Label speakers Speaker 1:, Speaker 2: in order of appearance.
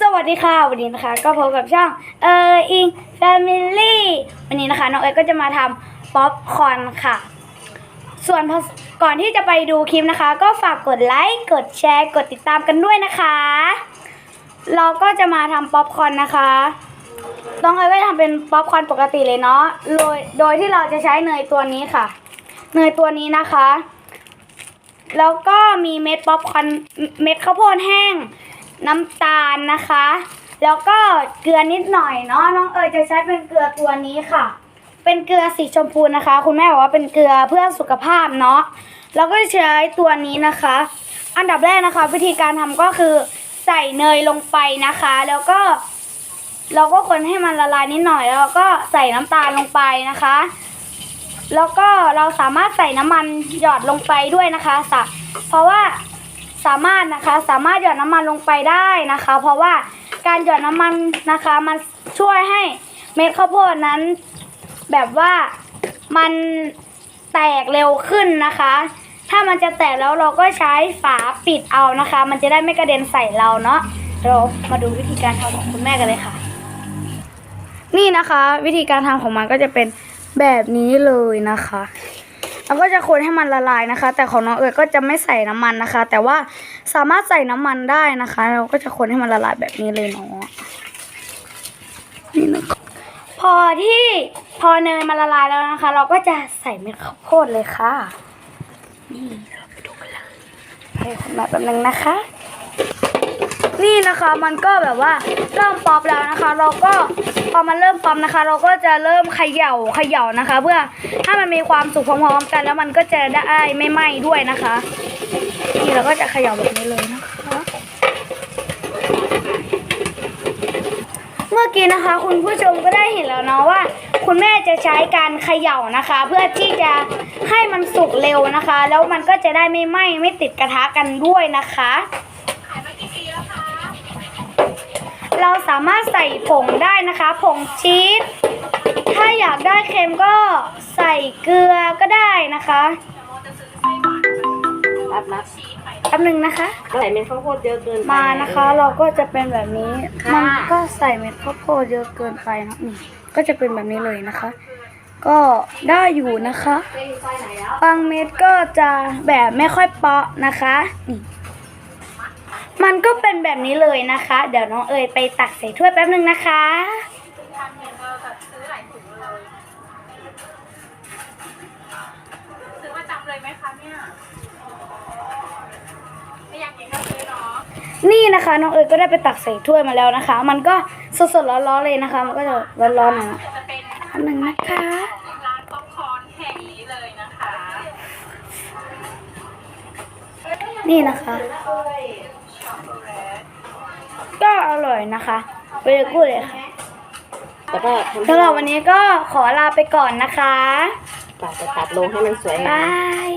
Speaker 1: สวัสดีค่ะ วันนี้นะคะ ก็พบกับช่องเอออิงแฟมิลี่วันนี้นะคะน้องเอ๋ก็จะมาทำป๊อปคอร์นค่ะ ส่วนก่อนที่จะไปดูคลิปนะคะ ก็ฝากกดไลค์กดแชร์กดติดตามกันด้วยนะคะ เราก็จะมาทำป๊อปคอร์นนะคะน้องเอ๋ก็ทำเป็นป๊อปคอร์นปกติเลยเนาะโดยโดยที่เราจะใช้เนยตัวนี้ค่ะ เนยตัวนี้นะคะ แล้วก็มีเม็ดป๊อปคอร์นเม็ดข้าวโพดแห้ง น้ำตาลนะคะ แล้วก็เกลือนิดหน่อยเนาะน้องเอ๋ยจะใช้เป็นเกลือตัวนี้ค่ะ เป็นเกลือสีชมพูนะคะ คุณแม่บอกว่าเป็นเกลือเพื่อสุขภาพเนาะแล้วก็ใช้ตัวนี้นะคะ อันดับแรกนะคะ วิธีการทำก็คือใส่เนยลงไปนะคะ แล้วก็ เราก็คนให้มันละลายนิดหน่อย แล้วก็ใส่น้ำตาลลงไปนะคะ แล้วก็เราสามารถใส่น้ำมันหยอดลงไปด้วยนะคะสะเพราะว่า สามารถนะคะสามารถหยอดน้ำมันลงไปได้นะคะ เพราะว่าการหยอดน้ำมันนะคะมันช่วยให้เม็ดข้าวโพดนั้น แบบว่ามันแตกเร็วขึ้นนะคะ ถ้ามันจะแตกแล้วเราก็ใช้ฝาปิดเอานะคะ มันจะได้ไม่กระเด็นใส่เราเนาะเรามาดูวิธีการทำของคุณแม่กันเลยค่ะ นี่นะคะ วิธีการทำของมันก็จะเป็นแบบนี้เลยนะคะ แล้วก็จะคนให้มันละลายนะคะ แต่ของน้องเอ๋ยก็จะไม่ใส่น้ำมันนะคะ แต่ว่าสามารถใส่น้ำมันได้นะคะ เราก็จะคนให้มันละลายแบบนี้เลยเนาะนี่นะคะพอที่พอเนยมันละลายแล้วนะคะ เราก็จะใส่เม็ดข้าวโพดเลยค่ะ นี่เราไปดูกันเลยให้คนมาแป๊บนึงนะคะ นี่นะคะมันก็แบบว่าเริ่มป๊อปแล้วนะคะ เราก็พอมันเริ่มป๊อปนะคะ เราก็จะเริ่มเขย่าเขย่านะคะ เพื่อให้มันมีความสุกพร้อมๆกัน แล้วมันก็จะได้ไม่ไหม้ด้วยนะคะนี่เราก็จะเขย่าแบบนี้เลยนะคะ เมื่อกี้นะคะ คุณผู้ชมก็ได้เห็นแล้วเนาะว่า คุณแม่จะใช้การเขย่านะคะ เพื่อที่จะให้มันสุกเร็วนะคะ แล้วมันก็จะได้ไม่ไหม้ไม่ติดกระทะกันด้วยนะคะ เราสามารถใส่ผงได้นะคะผงชีสถ้าอยากได้เค็มก็ใส่เกลือก็ได้นะคะ
Speaker 2: รับรับ
Speaker 1: แป๊บนึงนะคะ
Speaker 2: ใส่เม็ดข้าวโพดเยอะเกินไป
Speaker 1: มานะคะ เราก็จะเป็นแบบนี้
Speaker 2: ค่ะ
Speaker 1: มันก็ใส่เม็ดข้าวโพดเยอะเกินไปนะนี่ก็จะเป็นแบบนี้เลยนะคะ ก็ได้อยู่นะคะ บางเม็ดก็จะแบบไม่ค่อยเปาะนะคะนี่ มันก็เป็นแบบนี้เลยนะคะ เดี๋ยวน้องเอ๋ยไปตักใส่ถ้วยแป๊บนึงนะคะ
Speaker 3: อมาจำเหมคะเนี่ยไม่อยากกินก็ซื้อเนาะ
Speaker 1: นี่นะคะน้องเอ๋ยก็ได้ไปตักใส่ถ้วยมาแล้วนะคะ มันก็สดๆร้อนๆเลยนะคะ มันก็จะร้อนๆหน่อยนะ
Speaker 3: จะเป็น
Speaker 1: แป๊บนึงนะคะ
Speaker 3: ร้านป๊อปคอร์นแห่งนี้เลยนะคะ
Speaker 1: นี่นะคะ ก็อร่อยนะคะเวลกูเลยค่ะ
Speaker 2: แล้วก็ทำ
Speaker 1: สำหรับวันนี้ก็ขอลาไปก่อนนะคะ
Speaker 2: ตัดจะตัดลงให้มันสวยงาม
Speaker 1: บาย